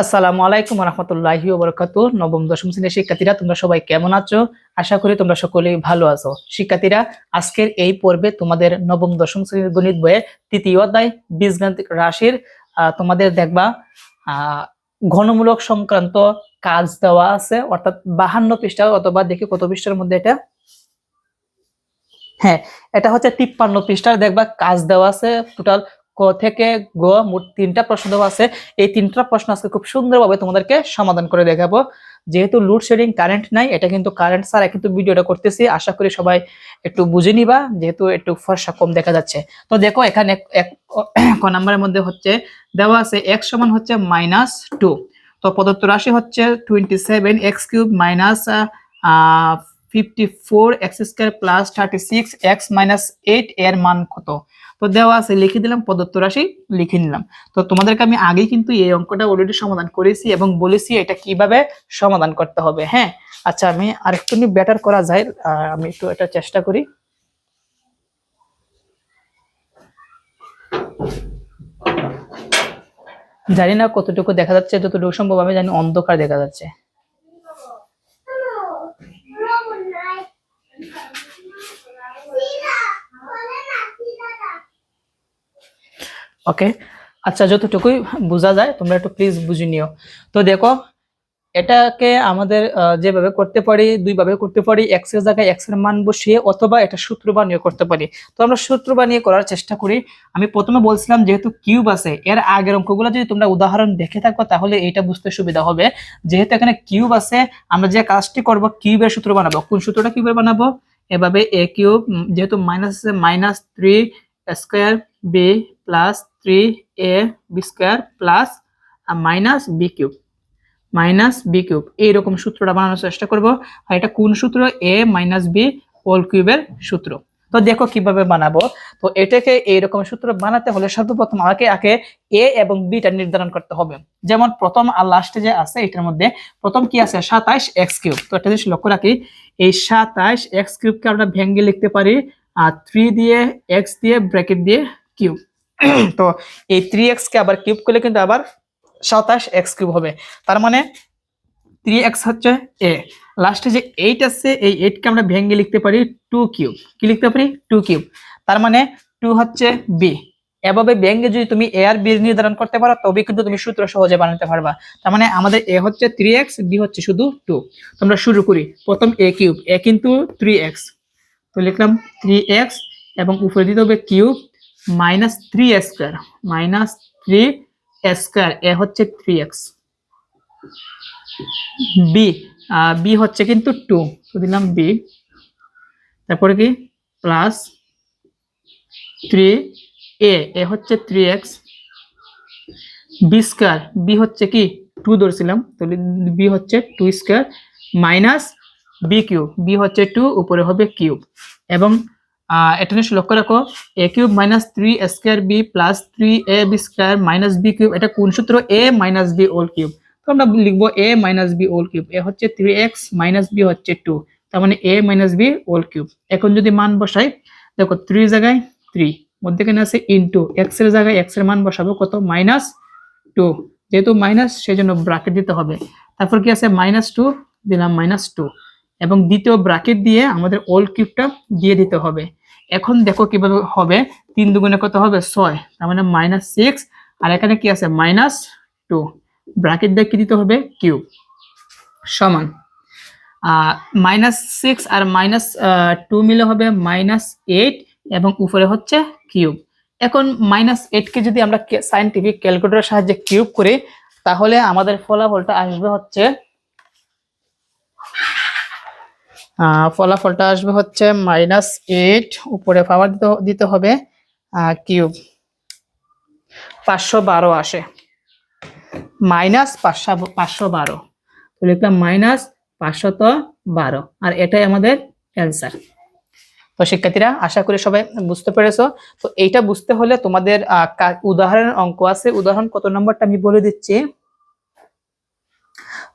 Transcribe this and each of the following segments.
আসসালামু আলাইকুম রহমতুল্লাহি বরকাতু নবম, দশম শ্রেণির শিক্ষার্থীরা, তোমরা সবাই কেমন আছো? আশা করি তোমরা সকলেই ভালো আছো। শিক্ষার্থীরা, আজকের এই পর্বে তোমাদের নবম, দশম শ্রেণির গণিত বইয়ে তৃতীয় অধ্যায়, বীজগাণিতিক রাশির তোমাদের দেখবা ঘনমূলক সংক্রান্ত কাজ দেওয়া আছে, অর্থাৎ বাহান্ন পৃষ্ঠা অথবা দেখি কত পৃষ্ঠার মধ্যে এটা? হ্যাঁ এটা হচ্ছে তিপ্পান্ন পৃষ্ঠার দেখবা কাজ দেওয়া আছে টোটাল ক থেকে গ, মোট তিনটা প্রশ্ন দেওয়া আছে। এই তিনটা প্রশ্ন আজকে খুব সুন্দরভাবে তোমাদেরকে সমাধান করে দেখাবো। যেহেতু লোডশেডিং কারেন্ট নাই, এটা কিন্তু কারেন্ট ছাড়া কিন্তু ভিডিওটা করতেছি। আশা করি সবাই একটু বুঝে নিবা, যেহেতু একটু ফর্সা কম দেখা যাচ্ছে। তো দেখো, এখানে এক- এক, ক নাম্বারের মধ্যে হচ্ছে, দেওয়া আছে এক্স সমান হচ্ছে মাইনাস টু তো প্রদত্ত রাশি হচ্ছে twenty seven x cube minus fifty four x square plus thirty six x minus eight এর মান কত? তো দেওয়া আছে, লিখে দিলাম, প্রদত্ত রাশি লিখে নিলাম। তো তোমাদেরকে আমি আগেই কিন্তু এই অঙ্কটা অলরেডি সমাধান করেছি এবং বলেছি এটা কীভাবে সমাধান করতে হবে হ্যাঁ? আচ্ছা আমি আরেকটু বেটার করা যায় আমি একটু এটা চেষ্টা করি। জানি না কতটুকু দেখা যাচ্ছে, যতটুকু সম্ভব আমি জানি অন্ধকার দেখা যাচ্ছে। ওকে আচ্ছা যতটুকুই বোঝা যায়, তোমরা একটু প্লিজ বুঝে নিও। তো দেখো, এটাকে আমাদের যেভাবে করতে পারি, দুইভাবে করতে পারি। এক্সের জায়গায় এক্সের মান বসিয়ে অথবা এটা সূত্র বানিয়ে করতে পারি। তো আমরা সূত্র বানিয়ে করার চেষ্টা করি। আমি প্রথমে বলছিলাম যেহেতু কিউব আছে, এর আগের অঙ্কগুলো যদি তোমরা উদাহরণ দেখে থাকো, তাহলে এটা বুঝতে সুবিধা হবে। যেহেতু এখানে কিউব আছে, আমরা যে কাজটি করব কিউবের সূত্র বানাবো। কোন সূত্রটা কিউবের বানাবো? এভাবে এ কিউব যেহেতু মাইনাস আছে minus three square b plus three a b square plus minus b cube minus b cube এইরকম সূত্রটা বানানোর চেষ্টা করব। আর এটা কোন সূত্র? এ মাইনাস বি হোল কিউবের সূত্র। তো দেখো কীভাবে বানাবো। তো এটাকে এইরকম সূত্র বানাতে হলে সর্বপ্রথম আমাকে আগে এ এবং বিটা নির্ধারণ করতে হবে। যেমন প্রথম আর লাস্টে যে আছে, এটার মধ্যে প্রথম কি আছে? সাতাইশ এক্স কিউব তো একটা জিনিস লক্ষ্য রাখি, এই সাতাইশ এক্স কিউবকে আমরা ভেঙ্গে লিখতে পারি, আর থ্রি দিয়ে এক্স দিয়ে ব্র্যাকেট দিয়ে কিউব তো এই থ্রি এক্স কে আবার কিউব করলে কিন্তু আবার সাতাশ এক্স কিউব হবে। তার মানে থ্রি এক্স হচ্ছে এ লাস্টে যে এইট আছে, এই এইটকে আমরা ভেঙে লিখতে পারি টু কিউব কি লিখতে পারি? টু কিউব তার মানে টু হচ্ছে বি এভাবে ভেঙে যদি তুমি এ আর বি নির্ধারণ করতে পারো তবে কিন্তু তুমি সূত্র সহজে বানাতে পারবা। তার মানে আমাদের এ হচ্ছে থ্রি এক্স বি হচ্ছে শুধু টু তোমরা শুরু করি। প্রথম এ কিউব এ কিন্তু থ্রি এক্স তো লিখলাম থ্রি এক্স এবং উপরে দিতে হবে cube minus three square, minus three square, a হচ্ছে থ্রি এক্স। বি বি হচ্ছে কিন্তু টু, তো দিলাম বি। তারপরে কি? প্লাস থ্রি এ এ হচ্ছে three x. B square, b হচ্ছে কি? টু ধরছিলাম তো বি হচ্ছে two square minus b cube, b হচ্ছে টু, উপরে হবে কিউব। এবং এটা নিয়ে লক্ষ্য রাখো a cube minus three a square b plus three a b square minus b cube এটা কোন সূত্র? A minus b whole cube তো আমরা লিখব a minus b whole cube a হচ্ছে থ্রি এক্স মাইনাস বি হচ্ছে টু তার মানে a minus b whole cube এখন যদি মান বসাই, দেখো থ্রি জায়গায় থ্রি মধ্যেখানে আছে ইন্টু এক্সের জায়গায় এক্সের মান বসাবো কত? মাইনাস টু যেহেতু মাইনাস সেই জন্য ব্রাকেট দিতে হবে। তারপর কি আছে? মাইনাস টু দিলাম মাইনাস টু এবং দ্বিতীয় ব্রাকেট দিয়ে আমাদের ওল্ড কিউবটা দিয়ে দিতে হবে। এখন দেখো কীভাবে হবে, তিন দুগুণে কত হবে? ছয়। তার মানে মাইনাস সিক্স আর এখানে কি আছে? মাইনাস টু ব্রাকেট দিয়ে কি দিতে হবে? কিউব সমান। মাইনাস সিক্স আর মাইনাস টু মিলে হবে মাইনাস এইট এবং উপরে হচ্ছে কিউব এখন মাইনাস এইটকে যদি আমরা সাইন্টিফিক ক্যালকুলেটরের সাহায্যে কিউব করি, তাহলে আমাদের ফলাফলটা আসবে হচ্ছে ফলাফলটা আসবে হচ্ছে মাইনাস এইট উপরে পাওয়ার দিতে হবে কিউব পাঁচশো বারো আসে। মাইনাস পাঁচশো পাঁচশো বারো। তো লিখলাম মাইনাস পাঁচশত বারো। আর এটাই আমাদের অ্যান্সার তো শিক্ষার্থীরা, আশা করি সবাই বুঝতে পেরেছ। তো এইটা বুঝতে হলে তোমাদের উদাহরণের অঙ্ক আছে। উদাহরণ কত নম্বরটা আমি বলে দিচ্ছি।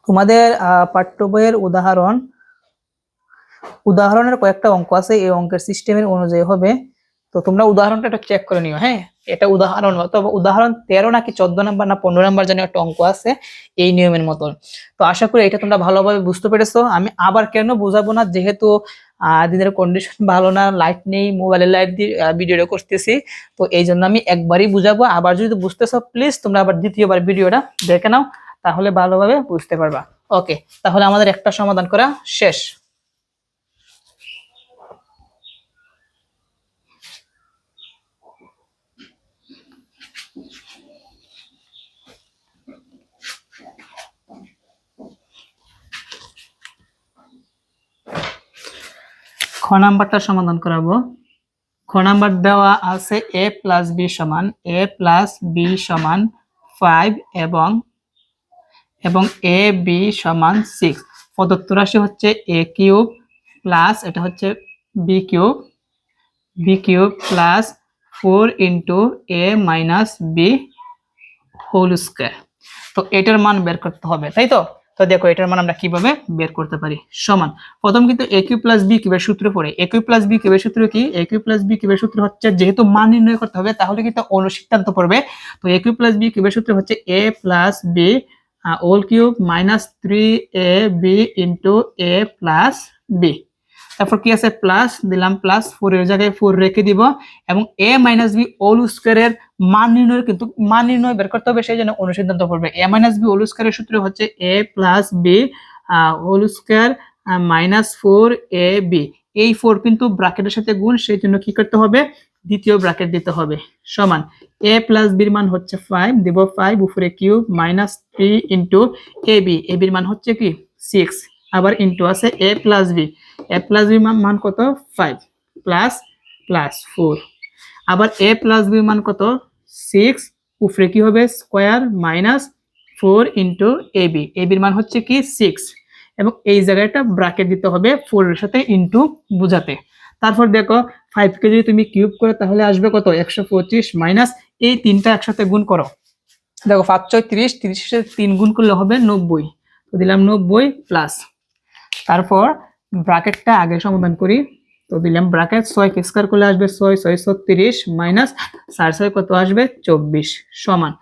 তোমাদের পাঠ্য বইয়ের উদাহরণ উদাহরণের কয়েকটা অঙ্ক আছে, এই অঙ্কের সিস্টেমের অনুযায়ী হবে। তো তোমরা উদাহরণটা একটু চেক করে নিও হ্যাঁ? এটা উদাহরণ, অথবা উদাহরণ তেরো নাকি চোদ্দ নাম্বার না পনেরো নাম্বার জানি একটা অঙ্ক আছে, এই নিয়মের মতন। তো আশা করি এটা তোমরা ভালোভাবে বুঝতে পেরেছ। আমি আবার কেন বোঝাবো না, যেহেতু দিনের কন্ডিশন ভালো না লাইট নেই মোবাইলের লাইট দিয়ে ভিডিওটা করতেছি। তো এই জন্য আমি একবারই বুঝাবো। আবার যদি বুঝতেছো প্লিজ তোমরা আবার দ্বিতীয়বার ভিডিওটা দেখে নাও, তাহলে ভালোভাবে বুঝতে পারবা। ওকে তাহলে আমাদের একটা সমাধান করা শেষ। খ নাম্বারটা সমাধান করাবো। খ নাম্বার দেওয়া আছে এ প্লাস বি সমান, এ প্লাস বি সমান ফাইভ এবং এবং এ বি সমান সিক্স। প্রদত্ত রাশি হচ্ছে এ কিউব প্লাস, এটা হচ্ছে b cube b cube plus four into a minus b whole square. তো এটার মান বের করতে হবে, তাই তো? তো দেখো, এটার মান আমরা কীভাবে বের করতে পারি? সমান। প্রথম কিন্তু এ কিউ প্লাস বি কিউবের সূত্র পড়ে। এ কিউ প্লাস বি কিউবের সূত্র কি? এ কিউ প্লাস বি কিউবের সূত্র হচ্ছে, যেহেতু মান নির্ণয় করতে হবে, তাহলে কিন্তু অনুসিদ্ধান্ত পড়বে। তো এ কিউ প্লাস বি কিউবের সূত্র হচ্ছে a plus b whole cube minus three a b into a plus b তারপর কি আছে? প্লাস দিলাম প্লাস ফোর এর জায়গায় ফোর রেখে দিব। এবং এ মাইনাস বি ওল স্কোয়ারের মান নির্ণয় কিন্তু মান নির্ণয় বের করতে হবে সেই জন্য অনুসিদ্ধান্ত পড়বে এ মাইনাস বি ওল স্কোয়ারের সূত্র হচ্ছে a plus b whole square minus four a b এই ফোর কিন্তু ব্রাকেটের সাথে গুণ সেই জন্য কি করতে হবে? দ্বিতীয় ব্রাকেট দিতে হবে। সমান। এ প্লাস বির মান হচ্ছে ফাইভ দিব ফাইভ উপরে cube minus three into a b a বির মান হচ্ছে কি? সিক্স আবার ইন্টু আছে a plus b a plus b মান কত? ফাইভ প্লাস প্লাস ফোর আবার এ প্লাস বি মান কত? সিক্স, উপরে কি হবে? Square minus four into a b. A বির মান হচ্ছে কি? সিক্স। এবং এই জায়গাটা ব্র্যাকেট দিতে হবে ফোরের সাথে ইন্টু বুঝাতে। তারপর দেখো ফাইভকে যদি তুমি কিউব করো, তাহলে আসবে কত? একশো পঁচিশ মাইনাস এই তিনটা একসাথে গুণ করো। দেখো, পাঁচ, ছয়, তিরিশ, তিরিশের সাথে তিন গুণ করলে হবে নব্বই। তো দিলাম নব্বই প্লাস তারপর ব্র্যাকেটটা আগে সমাধান করি। তো দিলাম ব্র্যাকেট ছয় স্কোয়ার করলে আসবে ছয় ছয় ছত্রিশ মাইনাস চার ছয় কত আসবে? চব্বিশ, সমান।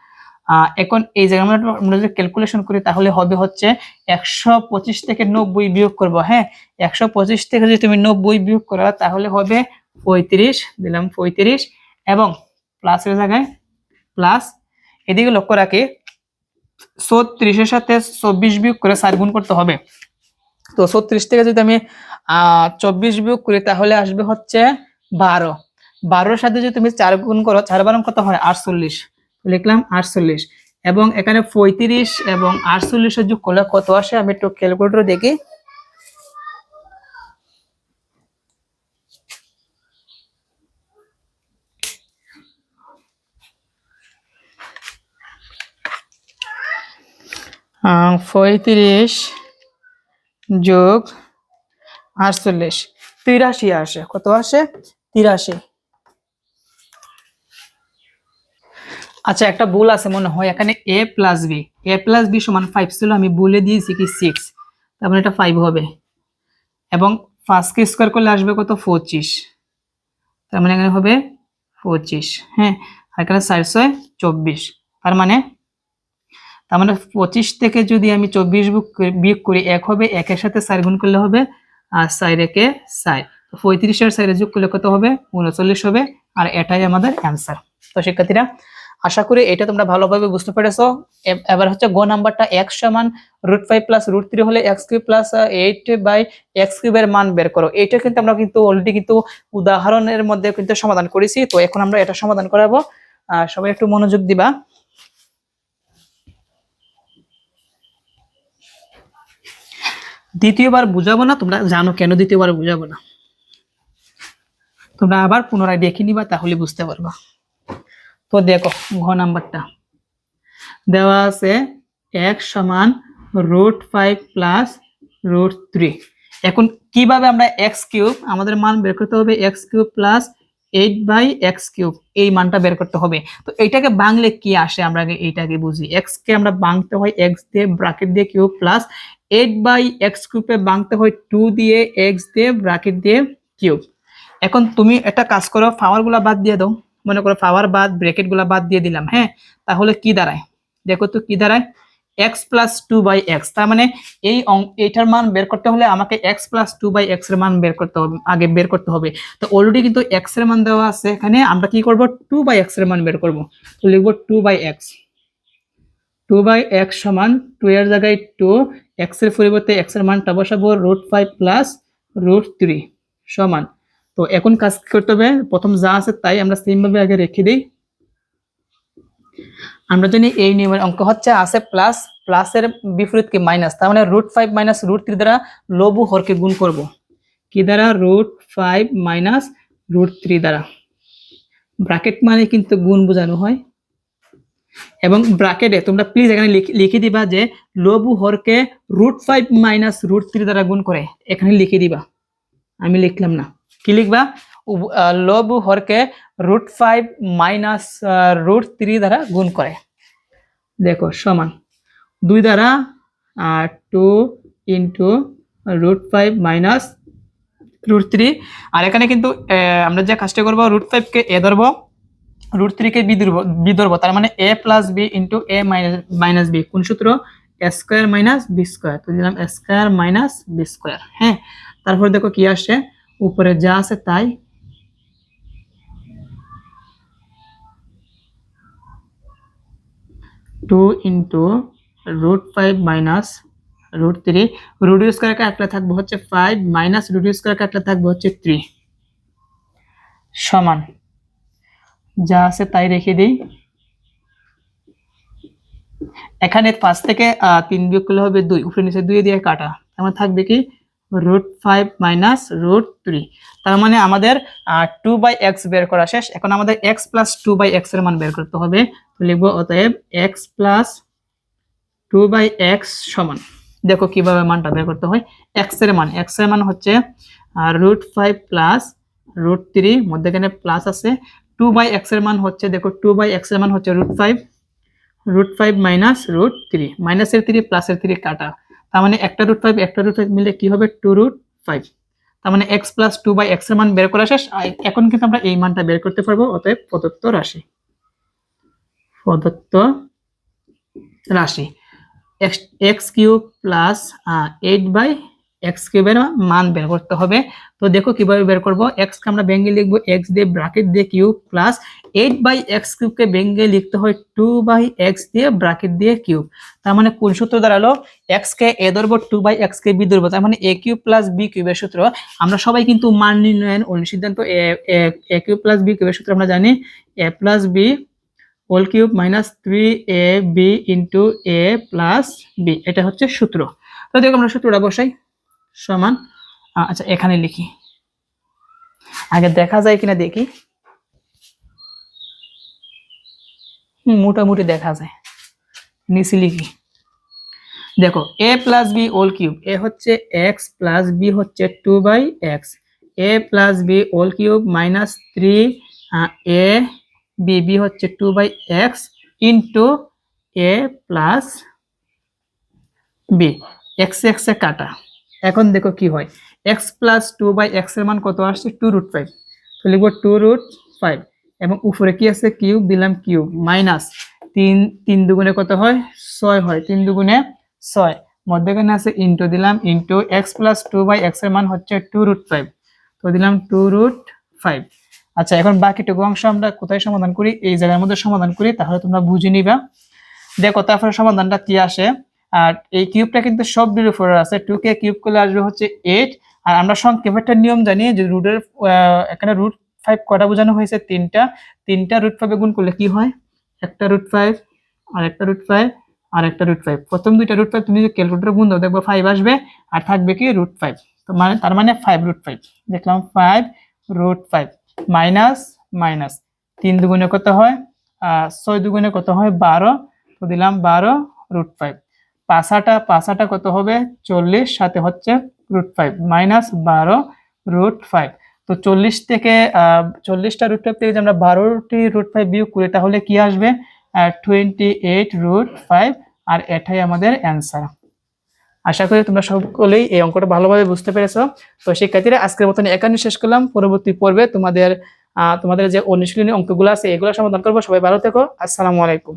এখন এই জায়গায় আমরা যদি ক্যালকুলেশন করি, তাহলে হবে হচ্ছে একশো পঁচিশ থেকে নব্বই বিয়োগ করব হ্যাঁ? একশো পঁচিশ থেকে যদি তুমি নব্বই বিয়োগ করো, তাহলে হবে পঁয়ত্রিশ, দিলাম পঁয়ত্রিশ, এবং প্লাসের জায়গায় প্লাস এদিকে লক্ষ্য রাখি, ছত্রিশের সাথে চব্বিশ বিয়োগ করে চার গুণ করতে হবে। তো ছত্রিশ থেকে যদি আমি আহ চব্বিশ বিয়োগ করি, তাহলে আসবে হচ্ছে বারো। বারোর সাথে যদি তুমি চার গুণ করো, চার বারো কত হয়? আটচল্লিশ। লিখলাম আটচল্লিশ। এবং এখানে পঁয়ত্রিশ এবং আটচল্লিশের যোগ করলে কত আসে? আমি একটু ক্যালকুলেটর দেখি। পঁয়ত্রিশ যোগ আটচল্লিশ। তিরাশি আসে। কত আসে? তিরাশি। আচ্ছা একটা ভুল আছে মনে হয়। এখানে a plus b. A plus b সমান ফাইভ ছিল, আমি বলে দিয়েছি কি সিক্স তার মানে এটা ফাইভ হবে। এবং ফার্স্টকে স্কোয়ার করলে আসবে কত? পঁচিশ। তার মানে এখানে হবে পঁচিশ। হ্যাঁ আর এখানে ছয়, চব্বিশ। তার মানে তার মানে পঁচিশ থেকে যদি আমি চব্বিশ বুক বিয়োগ করি এক হবে, একের সাথে চার গুণ করলে হবে, আর সাইড একে সাইড তো পঁয়ত্রিশের সাইডে যোগ করলে কত হবে? উনচল্লিশ হবে, আর এটাই আমাদের অ্যান্সার। তো শিক্ষার্থীরা, আশা করি এটা তোমরা ভালোভাবে বুঝতে পেরেছ। এবার হচ্ছে গো নাম্বারটা এক সমান root five plus root three হলে x cube plus eight by x কিউবের মান বের করো। এটা কিন্তু আমরা কিন্তু অলরেডি কিন্তু উদাহরণের মধ্যে কিন্তু সমাধান করেছি। তো এখন আমরা এটা সমাধান করাবো। সবাই একটু মনোযোগ দিবা। দ্বিতীয়বার বুঝাবো না, তোমরা জানো কেন দ্বিতীয়বার বুঝাবো না। তোমরা আবার পুনরায় দেখে নিবা, তাহলে বুঝতে পারবা। তো দেখো, ঘ নাম্বারটা। দেওয়া আছে এক সমান root five plus root three এখন কীভাবে আমরা এক্স কিউব আমাদের মান বের করতে হবে x cube plus eight by x cube এই মানটা বের করতে হবে। তো এইটাকে বাংলে কি আসে? আমরা আগে এইটাকে বুঝি। এক্স কে আমরা বাংতে হয় এক্স দিয়ে ব্রাকেট দিয়ে cube plus eight by x কিউবে বাংতে হয় টু দিয়ে এক্স দিয়ে ব্রাকেট দিয়ে কিউব এখন তুমি একটা কাজ করো পাওয়ারগুলা বাদ দিয়ে দাও। মনে করো পাওয়ার বাদ ব্র্যাকেটগুলা বাদ দিয়ে দিলাম হ্যাঁ? তাহলে কি দাঁড়ায়? দেখো তো কি দাঁড়ায়। X plus two by x তার মানে এই এইটার মান বের করতে হলে আমাকে এক্স প্লাস টু বাই এক্সের মান বের করতে হবে, আগে বের করতে হবে। তো অলরেডি কিন্তু এক্সের মান দেওয়া আছে এখানে, আমরা কি করব? টু বাই এক্সের মান বের করব। তো লিখব two by x two by x সমান টু এর জায়গায় টু এক্সের পরিবর্তে এক্সের মানটা বসাবো root five plus root three সমান। তো এখন কাজ করতে হবে? প্রথম যা আছে তাই আমরা সেম ভাবে আগে রেখে দিই। আমরা জানি এই নিয়মের অঙ্ক হচ্ছে আছে প্লাস প্লাসের বিপরীত কি মাইনাস তার মানে root five minus root three দ্বারা লবু হরকে গুণ করব। কি দ্বারা? Root five minus root three দ্বারা। ব্র্যাকেট মানে কিন্তু গুণ বোঝানো হয়। এবং ব্র্যাকেটে তোমরা প্লিজ এখানে লিখ- দিবা যে লবু হরকে root five minus root three দ্বারা গুণ করে এখানে লিখে দিবা। আমি লিখলাম না। কি লিখবা? লবু হরকে root five minus root three দ্বারা গুণ করে। দেখো, সমান। দুই দ্বারা two into root five minus root three. আর এখানে কিন্তু আমরা যে কাজটা করব, রুট ফাইভকে এ ধরবো, রুট থ্রিকে বি ধরবো তার মানে a plus b into a minus minus b. কোন সূত্র? Square minus b square. তো দিলাম স্কোয়ার মাইনাস বি স্কোয়ার। হ্যাঁ? তারপর দেখো কি আসে উপরে যা আছে তাই two into root five minus root three root use করে কাটলে থাকবে হচ্ছে ফাইভ মাইনাস রুট ইউজ করে কাটলে থাকবে হচ্ছে থ্রি সমান। যা আছে তাই রেখে দিই। এখানে পাঁচ থেকে তিন বিয়োগ করলে হবে দুই। উপরে নিচে দুই দিয়ে কাটা। আমার থাকবে কি root five minus root three তার মানে আমাদের টু বাই এক্স বের করা শেষ। এখন আমাদের এক্স প্লাস টু বাই এক্সের মান বের করতে হবে। তো লিখব অতএব x plus two by x সমান। দেখো কীভাবে মানটা বের করতে হয়। এক্সের মান এক্সের মান হচ্ছে root five plus root three মধ্যেখানে প্লাস আছে। টু বাই এক্সের মান হচ্ছে, দেখো টু বাই এক্সের মান হচ্ছে root five root five minus root three মাইনাসের থ্রি প্লাসের থ্রি কাটা। তার মানে একটা রুট ফাইভ একটা রুট ফাইভ মিলে কি হবে? টু রুট ফাইভ তার মানে এক্স প্লাস টু বাই এক্সের মান বের করা শেষ। এখন কিন্তু আমরা এই মানটা বের করতে পারব, অতএব প্রদত্ত রাশি। প্রদত্ত রাশি। X x cube plus eight by x কিউবের মান বের করতে হবে। তো দেখো কীভাবে বের করব? এক্স কে আমরা ভেঙে লিখব এক্স দিয়ে ব্রাকেট দিয়ে cube plus eight by x কিউবকে ভেঙে লিখতে হয় টু বাই এক্স দিয়ে ব্রাকেট দিয়ে কিউব তার মানে কোন সূত্র দাঁড়াল? এক্স কে এ ধরবো টু বাই এক্স কে বি ধরবো। তার মানে এ কিউব প্লাস বি কিউবের সূত্র। আমরা সবাই কিন্তু মান নির্ণয়ন অনুসিদ্ধান্ত এ কিউব প্লাস বি কিউবের সূত্র আমরা জানি। A plus b whole cube minus three a b into a plus b এটা হচ্ছে সূত্র। তো দেখো আমরা সূত্রটা বসাই। সমান আচ্ছা এখানে লিখি। আগে দেখা যায় কিনা দেখি। মোটামুটি দেখা যায়। নিচে লিখি। দেখো a plus b whole cube a হচ্ছে এক্স প্লাস বি হচ্ছে two by x a plus b whole cube minus three a b b হচ্ছে two by x into a plus b x x কাটা। এখন দেখো কি হয়। X plus two by এক্সের মান কত আসছে? টু রুট ফাইভ তো লিখব টু রুট ফাইভ এবং উপরে কি আছে? কিউব দিলাম কিউব মাইনাস তিন তিন দুগুণে কত হয়? ছয় হয়। তিন দুগুণে ছয়। মধ্যখানে আছে ইন্টু দিলাম into x plus two by এক্সের মান হচ্ছে টু রুট ফাইভ তো দিলাম টু রুট ফাইভ আচ্ছা এখন বাকিটুকু অংশ আমরা কোথায় সমাধান করি? এই জায়গার মধ্যে সমাধান করি, তাহলে তোমরা বুঝে নিবা। দেখো, তারপরে সমাধানটা কি আসে? আর এই কিউবটা কিন্তু সব বির উপরে আছে। টু কে কিউব করলে আসবে হচ্ছে এইট আর আমরা সংক্ষেপ একটা নিয়ম জানি যে রুটের এখানে রুট ফাইভ কটা বোঝানো হয়েছে? তিনটা। তিনটা রুট ফাইভে গুণ করলে কি হয়? একটা রুট ফাইভ আর একটা রুট ফাইভ আর একটা রুট ফাইভ প্রথম দুইটা রুট ফাইভ তুমি যে ক্যালকুলেটর গুণ দাও, দেখব ফাইভ আসবে। আর থাকবে কি রুট ফাইভ তো মানে তার মানে ফাইভ রুট ফাইভ দেখলাম five root five minus minus তিন দুগুণে কত হয়? ছয় দুগুণে কত হয়? বারো। তো দিলাম বারো রুট ফাইভ পাঁচাটা পাঁচাটা কত হবে? চল্লিশ, সাথে হচ্ছে রুট ফাইভ মাইনাস বারো রুট ফাইভ তো চল্লিশ থেকে চল্লিশটা রুট ফাইভ থেকে আমরা বারোটি রুট ফাইভ বিয়োগ করি, তাহলে কি আসবে? টোয়েন্টি এইট রুট ফাইভ আর এটাই আমাদের অ্যান্সার আশা করি তোমরা সকলেই এই অঙ্কটা ভালোভাবে বুঝতে পেরেছ। তো শিক্ষার্থীরা, আজকের মতন একান্ন শেষ করলাম। পরবর্তী পর্বে তোমাদের তোমাদের যে অনুশীলনী অঙ্কগুলো আছে, এগুলো সমাধান করব। সবাই ভালো থেকো। আসসালামু আলাইকুম।